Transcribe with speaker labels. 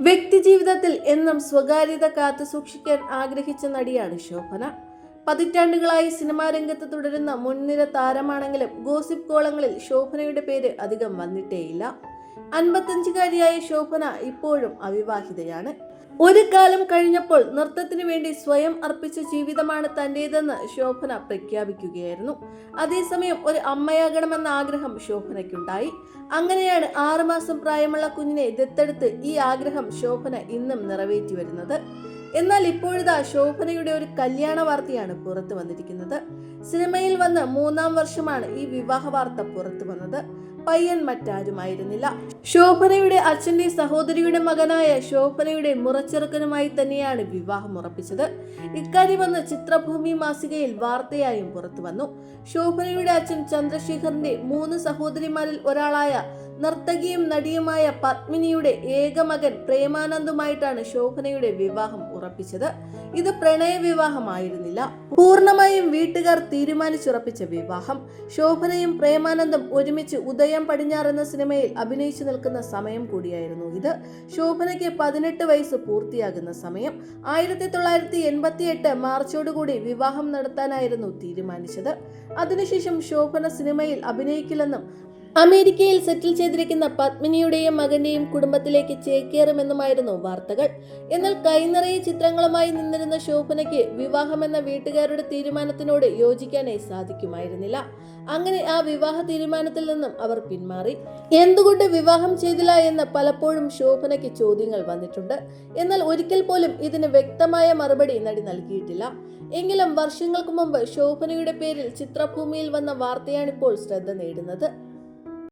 Speaker 1: വ്യക്തിജീവിതത്തിൽ എന്നും സ്വകാര്യത കാത്തു സൂക്ഷിക്കാൻ ആഗ്രഹിച്ച നടിയാണ് ശോഭന. പതിറ്റാണ്ടുകളായി സിനിമാ രംഗത്ത് തുടരുന്ന മുൻനിര താരമാണെങ്കിലും ഗോസിപ്പ് കോളങ്ങളിൽ ശോഭനയുടെ പേര് അധികം വന്നിട്ടേയില്ല. അൻപത്തഞ്ചുകാരിയായ ശോഭന ഇപ്പോഴും അവിവാഹിതയാണ്. ഒരു കാലം കഴിഞ്ഞപ്പോൾ നൃത്തത്തിനു വേണ്ടി സ്വയം അർപ്പിച്ച ജീവിതമാണ് തന്റേതെന്ന് ശോഭന പ്രഖ്യാപിക്കുകയായിരുന്നു. അതേസമയം ഒരു അമ്മയാകണമെന്ന ആഗ്രഹം ശോഭനയ്ക്കുണ്ടായി. അങ്ങനെയാണ് ആറുമാസം പ്രായമുള്ള കുഞ്ഞിനെ ദത്തെടുത്ത് ഈ ആഗ്രഹം ശോഭന ഇന്നും നിറവേറ്റി വരുന്നത് എന്നാൽ ഇപ്പോഴിതാ ശോഭനയുടെ ഒരു കല്യാണ വാർത്തയാണ് പുറത്തു വന്നിരിക്കുന്നത്. സിനിമയിൽ വന്ന് മൂന്നാം വർഷമാണ് ഈ വിവാഹ വാർത്ത പുറത്തു വന്നത്. പയ്യൻ മറ്റാരുമായിരുന്നില്ല. ശോഭനയുടെ അച്ഛന്റെ സഹോദരിയുടെ മകനായ ശോഭനയുടെ മുറച്ചെറുക്കനുമായി തന്നെയാണ് വിവാഹം ഉറപ്പിച്ചത്. ഇക്കാര്യം വന്ന് ചിത്രഭൂമി മാസികയിൽ വാർത്തയായും പുറത്തു വന്നു. ശോഭനയുടെ അച്ഛൻ ചന്ദ്രശേഖറിന്റെ മൂന്ന് സഹോദരിമാരിൽ ഒരാളായ നർത്തകിയും നടിയുമായ പത്മിനിയുടെ ഏകമകൻ പ്രേമാനന്ദുമായിട്ടാണ് ശോഭനയുടെ വിവാഹം ഉറപ്പിച്ചത്. ഇത് പ്രണയ വിവാഹമായിരുന്നില്ല. പൂർണമായും വീട്ടുകാർ തീരുമാനിച്ചുറപ്പിച്ച വിവാഹം. ശോഭനയും പ്രേമാനന്ദും ഒരുമിച്ച് ഉദയം പടിഞ്ഞാർ എന്ന സിനിമയിൽ അഭിനയിച്ചു നിൽക്കുന്ന സമയം കൂടിയായിരുന്നു ഇത്. ശോഭനയ്ക്ക് പതിനെട്ട് വയസ്സ് പൂർത്തിയാകുന്ന സമയം. ആയിരത്തി തൊള്ളായിരത്തി എൺപത്തി എട്ട് മാർച്ചോടുകൂടി വിവാഹം നടത്താനായിരുന്നു തീരുമാനിച്ചത്. അതിനുശേഷം ശോഭന സിനിമയിൽ അഭിനയിക്കില്ലെന്നും അമേരിക്കയിൽ സെറ്റിൽ ചെയ്തിരിക്കുന്ന പത്മിനിയുടെയും മകന്റെയും കുടുംബത്തിലേക്ക് ചേക്കേറുമെന്നുമായിരുന്നു വാർത്തകൾ. എന്നാൽ കൈനിറയെ ചിത്രങ്ങളുമായി നിന്നിരുന്ന ശോഭനയ്ക്ക് വിവാഹമെന്ന വീട്ടുകാരുടെ തീരുമാനത്തിനോട് യോജിക്കാനേ സാധിക്കുമായിരുന്നില്ല. അങ്ങനെ ആ വിവാഹ തീരുമാനത്തിൽ നിന്നും അവർ പിന്മാറി. എന്തുകൊണ്ട് വിവാഹം ചെയ്തില്ല എന്ന് പലപ്പോഴും ശോഭനയ്ക്ക് ചോദ്യങ്ങൾ വന്നിട്ടുണ്ട്. എന്നാൽ ഒരിക്കൽ പോലും ഇതിന് വ്യക്തമായ മറുപടി നടി നൽകിയിട്ടില്ല. എങ്കിലും വർഷങ്ങൾക്ക് മുമ്പ് ശോഭനയുടെ പേരിൽ ചിത്രഭൂമിയിൽ വന്ന വാർത്തയാണിപ്പോൾ ശ്രദ്ധ നേടുന്നത്.